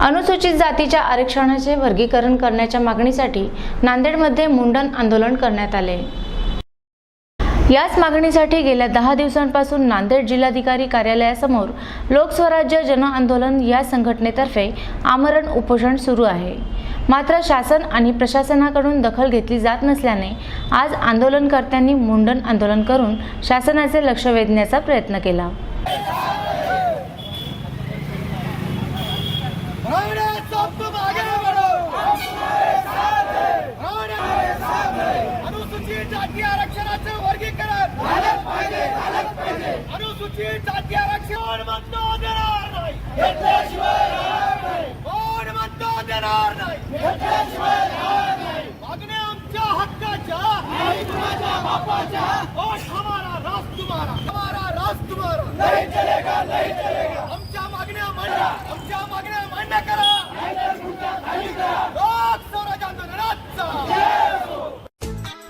अनुसूचित जातीच्या आरक्षणाचे वर्गीकरण करण्याच्या मागणीसाठी नांदेडमध्ये मुंडन आंदोलन करण्यात आले. याच मागणीसाठी गेल्या दहा दिवसांपासून नांदेड जिल्हाधिकारी कार्यालयासमोर लोकस्वराज्य जन आंदोलन या संघटनेतर्फे आमरण उपोषण सुरू आहे. मात्र शासन आणि प्रशासनाकडून दखल घेतली जात नसल्याने आज आंदोलनकर्त्यांनी मुंडन आंदोलन करून शासनाचे लक्ष वेधण्याचा प्रयत्न केला. जाती आरक्षणाचे वर्गीकरण झालंच पाहिजे झालंच पाहिजे अनुसूचित जाती आरक्षण म्हणतो देणार नाही घेतल्याशिवाय राहणार नाही कोण म्हणतो देणार नाही घेतल्याशिवाय राहणार नाही मागण्या आमच्या हक्काच्या नाही कुणाच्या बापाच्या और हमारा राज तुम्हारा हमारा राज तुम्हारा नाही चलेगा नाही चलेगा आमच्या मागण्या मांडा आमच्या मागण्या मान्य करा